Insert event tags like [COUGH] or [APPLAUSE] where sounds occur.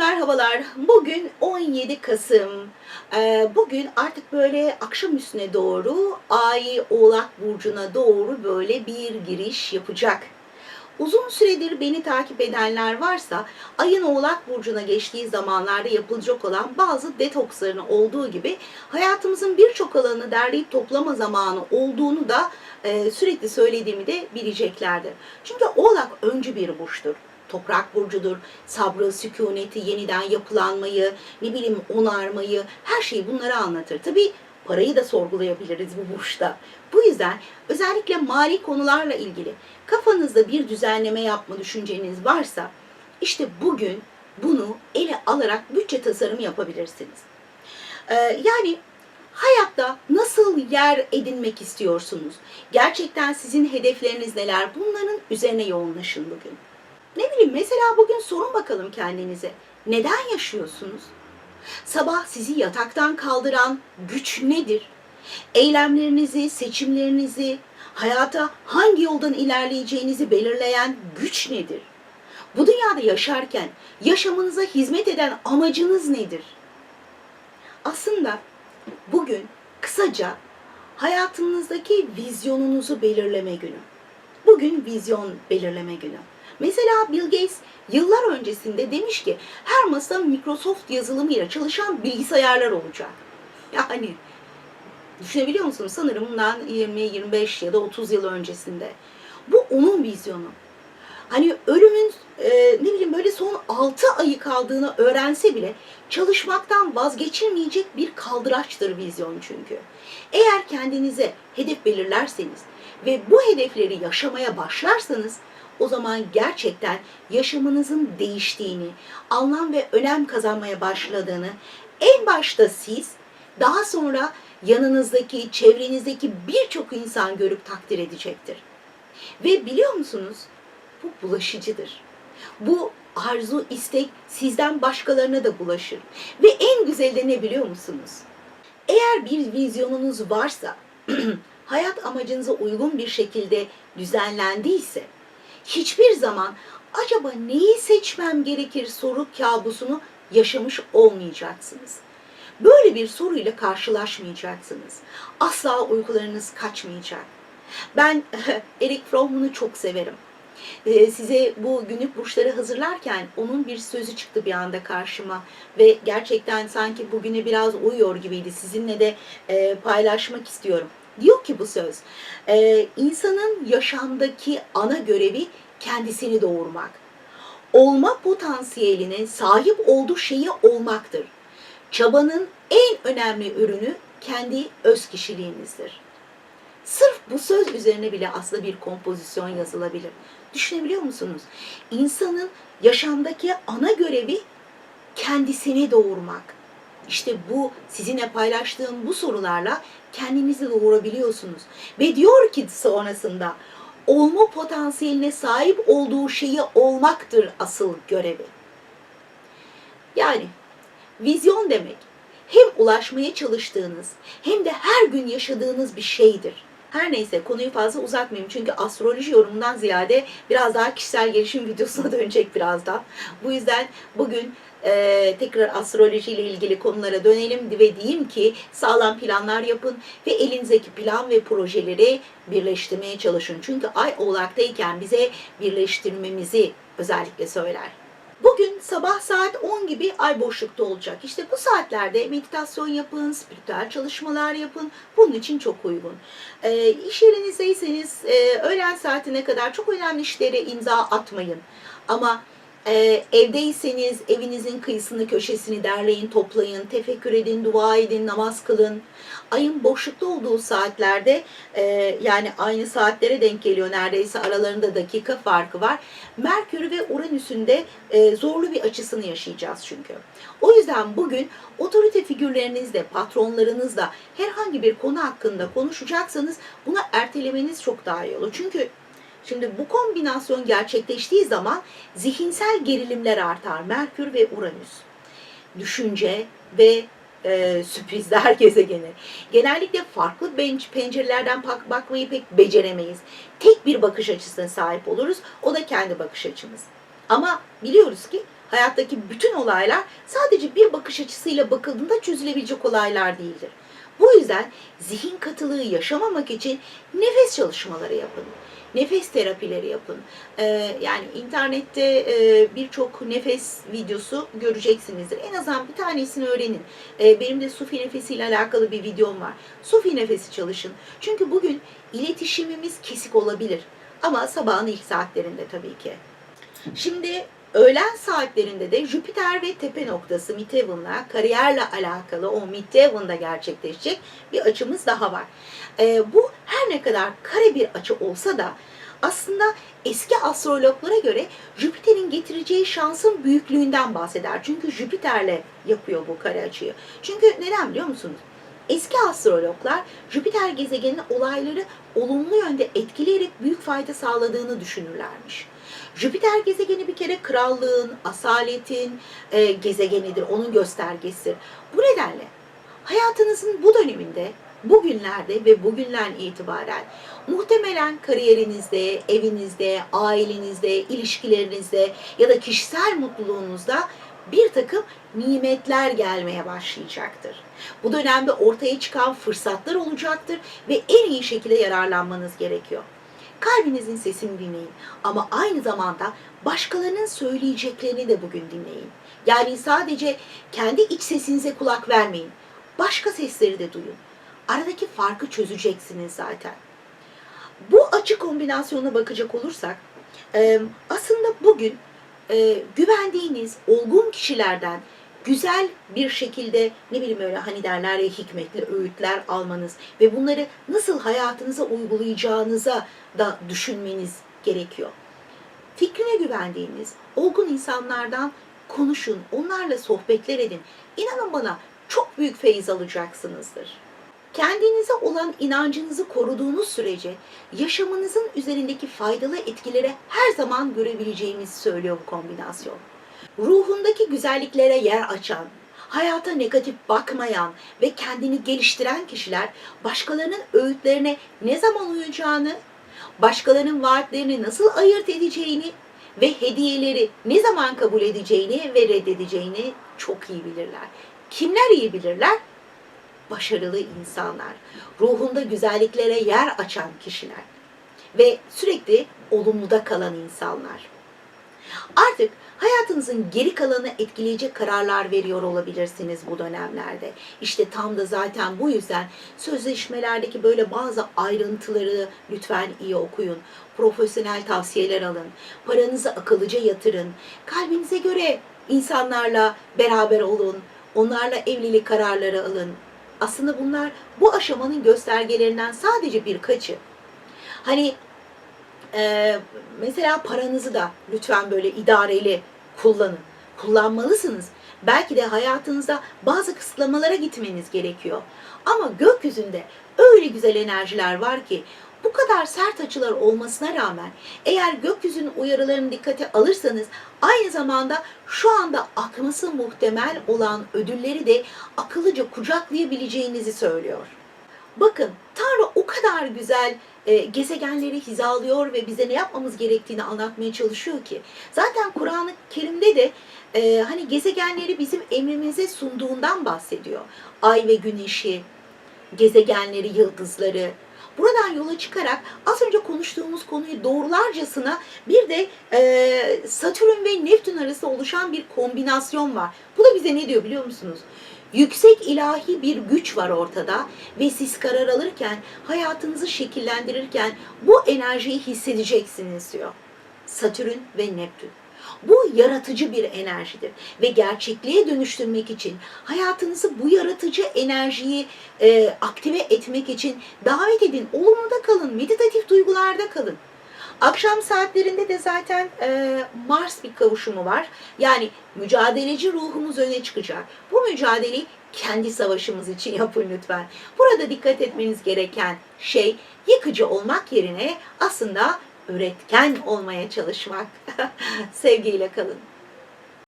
merhabalar. Bugün 17 Kasım. Ee, bugün artık böyle akşam üstüne doğru Ay Oğlak Burcu'na doğru böyle bir giriş yapacak. Uzun süredir beni takip edenler varsa ayın Oğlak Burcu'na geçtiği zamanlarda yapılacak olan bazı detoksların olduğu gibi hayatımızın birçok alanını derleyip toplama zamanı olduğunu da e, sürekli söylediğimi de bileceklerdir. Çünkü Oğlak öncü bir burçtur toprak burcudur. Sabrı, sükuneti, yeniden yapılanmayı, ne bileyim onarmayı, her şeyi bunları anlatır. Tabii parayı da sorgulayabiliriz bu burçta. Bu yüzden özellikle mali konularla ilgili kafanızda bir düzenleme yapma düşünceniz varsa işte bugün bunu ele alarak bütçe tasarımı yapabilirsiniz. Ee, yani hayatta nasıl yer edinmek istiyorsunuz? Gerçekten sizin hedefleriniz neler? Bunların üzerine yoğunlaşın bugün. Ne bileyim mesela bugün sorun bakalım kendinize. Neden yaşıyorsunuz? Sabah sizi yataktan kaldıran güç nedir? Eylemlerinizi, seçimlerinizi, hayata hangi yoldan ilerleyeceğinizi belirleyen güç nedir? Bu dünyada yaşarken yaşamınıza hizmet eden amacınız nedir? Aslında bugün kısaca hayatınızdaki vizyonunuzu belirleme günü. Bugün vizyon belirleme günü. Mesela Bill Gates yıllar öncesinde demiş ki her masa Microsoft yazılımıyla çalışan bilgisayarlar olacak. Yani düşünebiliyor musunuz? Sanırım bundan 20, 25 ya da 30 yıl öncesinde. Bu onun vizyonu. Hani ölümün e, ne bileyim böyle son 6 ayı kaldığını öğrense bile çalışmaktan vazgeçilmeyecek bir kaldıraçtır vizyon çünkü. Eğer kendinize hedef belirlerseniz ve bu hedefleri yaşamaya başlarsanız o zaman gerçekten yaşamınızın değiştiğini, anlam ve önem kazanmaya başladığını en başta siz, daha sonra yanınızdaki, çevrenizdeki birçok insan görüp takdir edecektir. Ve biliyor musunuz? Bu bulaşıcıdır. Bu arzu, istek sizden başkalarına da bulaşır. Ve en güzeli de ne biliyor musunuz? Eğer bir vizyonunuz varsa, [CLEARS THROAT] hayat amacınıza uygun bir şekilde düzenlendiyse, hiçbir zaman acaba neyi seçmem gerekir soru kabusunu yaşamış olmayacaksınız. Böyle bir soruyla karşılaşmayacaksınız. Asla uykularınız kaçmayacak. Ben [LAUGHS] Eric Fromm'unu çok severim. Ee, size bu günlük burçları hazırlarken onun bir sözü çıktı bir anda karşıma ve gerçekten sanki bugüne biraz uyuyor gibiydi. Sizinle de e, paylaşmak istiyorum. Diyor ki bu söz, e, insanın yaşamdaki ana görevi kendisini doğurmak. Olma potansiyeline sahip olduğu şeyi olmaktır. Çabanın en önemli ürünü kendi öz kişiliğinizdir. Sırf bu söz üzerine bile aslında bir kompozisyon yazılabilir. Düşünebiliyor musunuz? İnsanın yaşamdaki ana görevi kendisini doğurmak. İşte bu sizinle paylaştığım bu sorularla kendinizi doğurabiliyorsunuz. Ve diyor ki sonrasında olma potansiyeline sahip olduğu şeyi olmaktır asıl görevi. Yani vizyon demek hem ulaşmaya çalıştığınız hem de her gün yaşadığınız bir şeydir. Her neyse konuyu fazla uzatmayayım çünkü astroloji yorumundan ziyade biraz daha kişisel gelişim [LAUGHS] videosuna dönecek birazdan. Bu yüzden bugün e, tekrar astroloji ile ilgili konulara dönelim ve diyeyim ki sağlam planlar yapın ve elinizdeki plan ve projeleri birleştirmeye çalışın. Çünkü ay oğlaktayken bize birleştirmemizi özellikle söyler. Bugün sabah saat 10 gibi ay boşlukta olacak. İşte bu saatlerde meditasyon yapın, spiritüel çalışmalar yapın. Bunun için çok uygun. E, iş yerinizdeyseniz e, öğlen saatine kadar çok önemli işlere imza atmayın. Ama ee, evdeyseniz evinizin kıyısını köşesini derleyin, toplayın, tefekkür edin, dua edin, namaz kılın. Ayın boşlukta olduğu saatlerde e, yani aynı saatlere denk geliyor neredeyse aralarında dakika farkı var. Merkür ve Uranüs'ün de e, zorlu bir açısını yaşayacağız çünkü. O yüzden bugün otorite figürlerinizle, patronlarınızla herhangi bir konu hakkında konuşacaksanız bunu ertelemeniz çok daha iyi olur. Çünkü Şimdi bu kombinasyon gerçekleştiği zaman zihinsel gerilimler artar. Merkür ve Uranüs. Düşünce ve e, sürprizler [LAUGHS] gezegeni. Genellikle farklı bench, pencerelerden bak bakmayı pek beceremeyiz. Tek bir bakış açısına sahip oluruz. O da kendi bakış açımız. Ama biliyoruz ki hayattaki bütün olaylar sadece bir bakış açısıyla bakıldığında çözülebilecek olaylar değildir. Bu yüzden zihin katılığı yaşamamak için nefes çalışmaları yapın. Nefes terapileri yapın. Ee, yani internette e, birçok nefes videosu göreceksinizdir. En azından bir tanesini öğrenin. Ee, benim de Sufi nefesiyle alakalı bir videom var. Sufi nefesi çalışın. Çünkü bugün iletişimimiz kesik olabilir. Ama sabahın ilk saatlerinde tabii ki. Şimdi öğlen saatlerinde de Jüpiter ve tepe noktası Midheaven'la kariyerle alakalı o Midheaven'da gerçekleşecek bir açımız daha var. Ee, bu her ne kadar kare bir açı olsa da aslında eski astrologlara göre Jüpiter'in getireceği şansın büyüklüğünden bahseder. Çünkü Jüpiter'le yapıyor bu kare açıyı. Çünkü neden biliyor musunuz? Eski astrologlar Jüpiter gezegeninin olayları olumlu yönde etkileyerek büyük fayda sağladığını düşünürlermiş. Jüpiter gezegeni bir kere krallığın, asaletin e, gezegenidir, onun göstergesidir. Bu nedenle hayatınızın bu döneminde, bugünlerde ve bugünden itibaren muhtemelen kariyerinizde, evinizde, ailenizde, ilişkilerinizde ya da kişisel mutluluğunuzda bir takım nimetler gelmeye başlayacaktır. Bu dönemde ortaya çıkan fırsatlar olacaktır ve en iyi şekilde yararlanmanız gerekiyor. Kalbinizin sesini dinleyin ama aynı zamanda başkalarının söyleyeceklerini de bugün dinleyin. Yani sadece kendi iç sesinize kulak vermeyin. Başka sesleri de duyun. Aradaki farkı çözeceksiniz zaten. Bu açı kombinasyonuna bakacak olursak aslında bugün güvendiğiniz olgun kişilerden güzel bir şekilde ne bileyim öyle hani derler ya hikmetli öğütler almanız ve bunları nasıl hayatınıza uygulayacağınıza da düşünmeniz gerekiyor. Fikrine güvendiğiniz olgun insanlardan konuşun, onlarla sohbetler edin. İnanın bana çok büyük feyiz alacaksınızdır. Kendinize olan inancınızı koruduğunuz sürece yaşamınızın üzerindeki faydalı etkileri her zaman görebileceğimizi söylüyor bu kombinasyon. Ruhundaki güzelliklere yer açan, hayata negatif bakmayan ve kendini geliştiren kişiler başkalarının öğütlerine ne zaman uyacağını, başkalarının vaatlerini nasıl ayırt edeceğini ve hediyeleri ne zaman kabul edeceğini ve reddedeceğini çok iyi bilirler. Kimler iyi bilirler? Başarılı insanlar, ruhunda güzelliklere yer açan kişiler ve sürekli olumluda kalan insanlar. Artık hayatınızın geri kalanı etkileyecek kararlar veriyor olabilirsiniz bu dönemlerde. İşte tam da zaten bu yüzden sözleşmelerdeki böyle bazı ayrıntıları lütfen iyi okuyun. Profesyonel tavsiyeler alın. Paranızı akıllıca yatırın. Kalbinize göre insanlarla beraber olun. Onlarla evlilik kararları alın. Aslında bunlar bu aşamanın göstergelerinden sadece birkaçı. Hani ee, mesela paranızı da lütfen böyle idareli kullanın. Kullanmalısınız. Belki de hayatınızda bazı kısıtlamalara gitmeniz gerekiyor. Ama gökyüzünde öyle güzel enerjiler var ki bu kadar sert açılar olmasına rağmen eğer gökyüzünün uyarılarını dikkate alırsanız aynı zamanda şu anda akması muhtemel olan ödülleri de akıllıca kucaklayabileceğinizi söylüyor. Bakın Tanrı o kadar güzel e, gezegenleri hizalıyor ve bize ne yapmamız gerektiğini anlatmaya çalışıyor ki. Zaten Kur'an-ı Kerim'de de e, hani gezegenleri bizim emrimize sunduğundan bahsediyor. Ay ve güneşi, gezegenleri, yıldızları. Buradan yola çıkarak az önce konuştuğumuz konuyu doğrularcasına bir de e, Satürn ve Neptün arası oluşan bir kombinasyon var. Bu da bize ne diyor biliyor musunuz? Yüksek ilahi bir güç var ortada ve siz karar alırken, hayatınızı şekillendirirken bu enerjiyi hissedeceksiniz diyor. Satürn ve Neptün. Bu yaratıcı bir enerjidir ve gerçekliğe dönüştürmek için hayatınızı bu yaratıcı enerjiyi e, aktive etmek için davet edin. Olumluda kalın, meditatif duygularda kalın. Akşam saatlerinde de zaten e, Mars bir kavuşumu var. Yani mücadeleci ruhumuz öne çıkacak. Bu mücadeleyi kendi savaşımız için [LAUGHS] yapın lütfen. Burada dikkat etmeniz gereken şey yıkıcı olmak yerine aslında üretken olmaya çalışmak. [LAUGHS] Sevgiyle kalın.